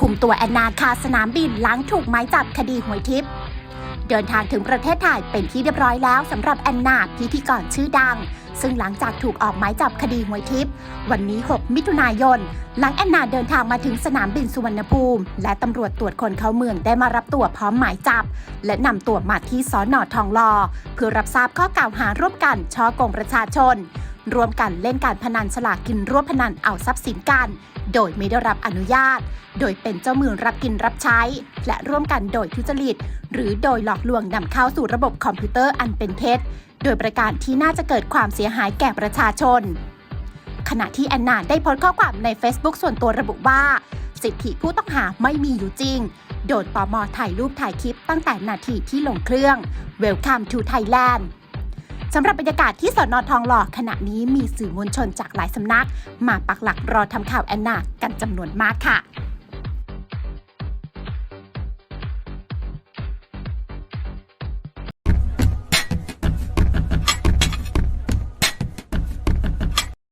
คุมตัวแอนนาคาสนามบินหลังถูกไม้จับคดีหวยทิพย์เดินทางถึงประเทศไทยเป็นที่เรียบร้อยแล้วสำหรับแอนนาพิธีกรชื่อดัง ซึ่งหลังจากถูกออกหมายจับคดีหวยทิพย์วันนี้ 6 มิถุนายน หลังแอนนาเดินทางมาถึงสนามบินสุวรรณภูมิ และตำรวจตรวจคนเข้าเมืองได้มารับตัวพร้อมหมายจับ และนำตัวมาที่สอนอทองหลอเพื่อรับทราบข้อกล่าวหาร่วมกันช่อกงประชาชน ร่วมกันเล่นการพนันสลากกินร่วมพนันเอาทรัพย์สินกัน โดยไม่ได้รับอนุญาต โดยเป็นเจ้ามือรับกินรับใช้ และร่วมกันโดยทุจริต หรือโดยหลอกลวงนำเข้าสู่ระบบคอมพิวเตอร์อันเป็นเท็จ โดยประการที่น่าจะเกิดความเสียหายแก่ประชาชน ขณะที่แอนนาได้โพสต์ข้อความใน Facebook ส่วนตัวระบุว่า สิทธิผู้ต้องหาไม่มีอยู่จริงโดนตอมอถ่ายรูปถ่ายคลิปตั้งแต่นาทีที่ลงเครื่อง Welcome to Thailand สำหรับบรรยากาศที่สอนอทองหล่อขณะนี้มีสื่อมวลชนจากหลายสำนัก มาปักหลักรอทำข่าวแอนนากันจำนวนมากค่ะ